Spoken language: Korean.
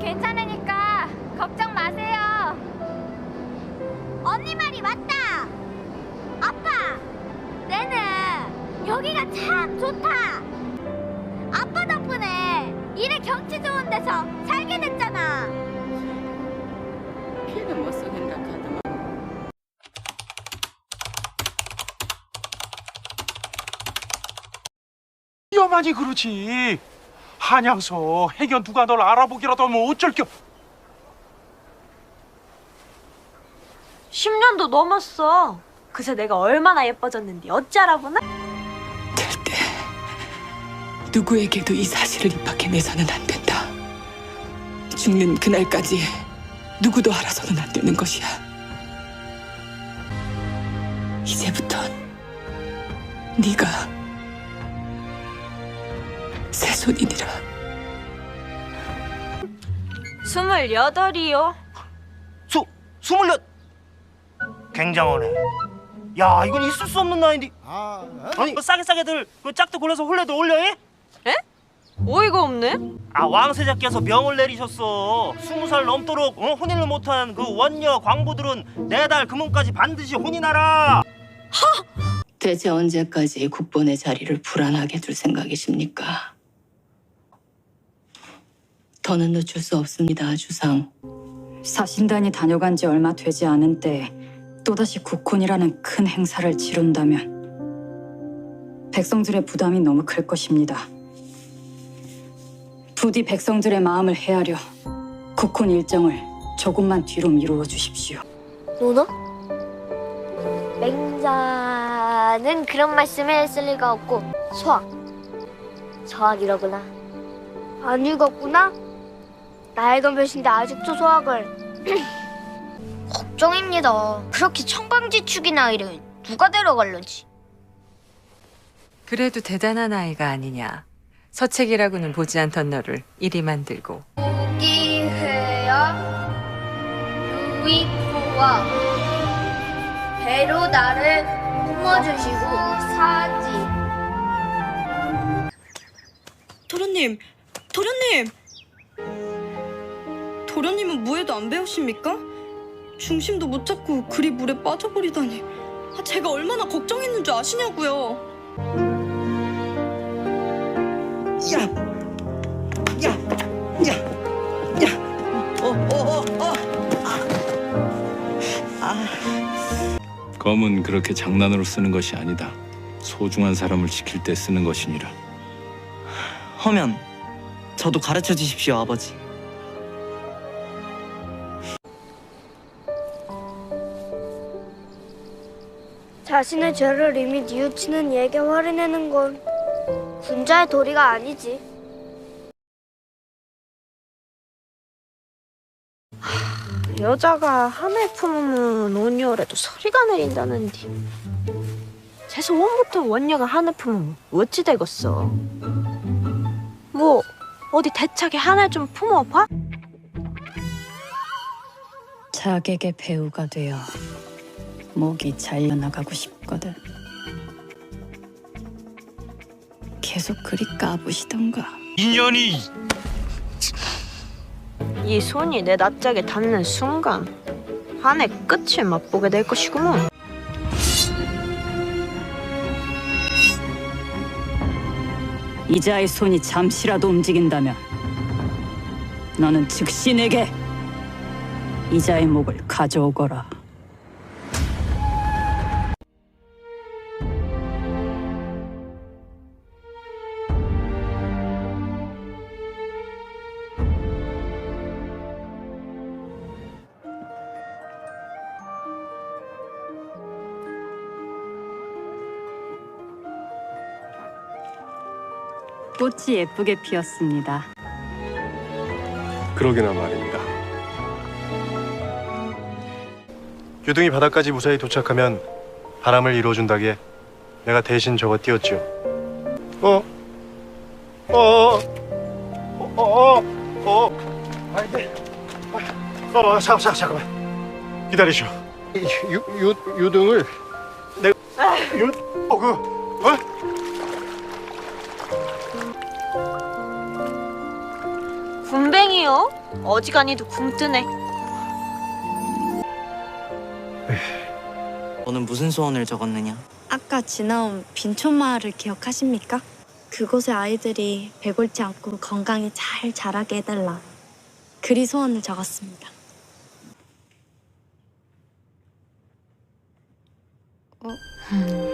괜찮으니까 걱정 마세요. 언니 말이 맞다. 아빠, 내는 여기가 참 좋다. 아빠 덕분에 이래 경치 좋은 데서 살게 됐잖아. 피는 못 쓰겠다 카드만. 위험하니 그렇지. 한양서 해견 누가 널 알아보기라도 하면 어쩔 겨. 10년도 넘었어. 그새 내가 얼마나 예뻐졌는지 어찌 알아보나? 절대 누구에게도 이 사실을 입학해내서는 안 된다. 죽는 그날까지 누구도 알아서는 안 되는 것이야. 이제부턴 네가 새손이니라. 스물여덟이요. 수 스물여 굉장하네. 야 이건 있을 수 없는 나이인데. 아니 그 싸게 싸게들 그 짝도 골라서 혼례도 올려 해? 어이가 없네. 아 왕세자께서 명을 내리셨어. 스무 살 넘도록 어, 혼인을 못한 그 원녀 광부들은 내달 금은까지 반드시 혼인하라. 대체 언제까지 국본의 자리를 불안하게 둘 생각이십니까? 더는 늦출 수 없습니다, 주상. 사신단이 다녀간 지 얼마 되지 않은 때 또다시 국혼이라는 큰 행사를 치른다면 백성들의 부담이 너무 클 것입니다. 부디 백성들의 마음을 헤아려 국혼 일정을 조금만 뒤로 미루어 주십시오. 노노? 맹자는 그런 말씀을 했을 리가 없고 소학 소학이라구나 안 읽었구나? 나이가 몇인데 아직도 소학을 걱정입니다. 그렇게 청방지축인 아이를 누가 데려갈런지. 그래도 대단한 아이가 아니냐. 서책이라고는 보지 않던 너를 이리 만들고. 기회야? 유이코와 배로 나를 품어주시고 사지. 도련님, 도련님! 도련님은 무예도 안 배우십니까? 중심도 못 잡고 그리 물에 빠져버리다니. 아, 제가 얼마나 걱정했는 줄 아시냐고요. 검은 그렇게 장난으로 쓰는 것이 아니다. 소중한 사람을 지킬 때 쓰는 것이니라. 허면 저도 가르쳐 주십시오, 아버지. 자신의 죄를 이미 뉘우치는 이에게 화를 내는 건 군자의 도리가 아니지 여자가 한해 품으면 온여래도 서리가 내린다는디. 재서 원부터 원녀가 한해 품으면 어찌 되겠어? 뭐 어디 대차게 하나 좀 품어봐? 자객의 배우가 되어 목이 잘려나가고 싶거든. 계속 그리 까부시던가. 인연이 이 손이 내 낯짝에 닿는 순간 한해 끝을 맛보게 될 것이구먼. 이자의 손이 잠시라도 움직인다면 너는 즉시 내게 이자의 목을 가져오거라. 꽃이 예쁘게 피었습니다. 그러게나 말입니다. 유등이 바다까지 무사히 도착하면 바람을 이루어준다기에 내가 대신 저거 띄웠지요. 어? 어? 어? 어? 어? 어? 아, 네. 어, 잠깐, 잠깐, 잠깐만. 기다리시오. 이 유, 유, 유등을 내가 유, 어, 그, 어? 세상이요. 어지간히도 굶뜨네. 너는 무슨 소원을 적었느냐? 아까 지나온 빈촌마을을 기억하십니까? 그곳의 아이들이 배골지 않고 건강히 잘 자라게 해달라. 그리 소원을 적었습니다. 어? 음.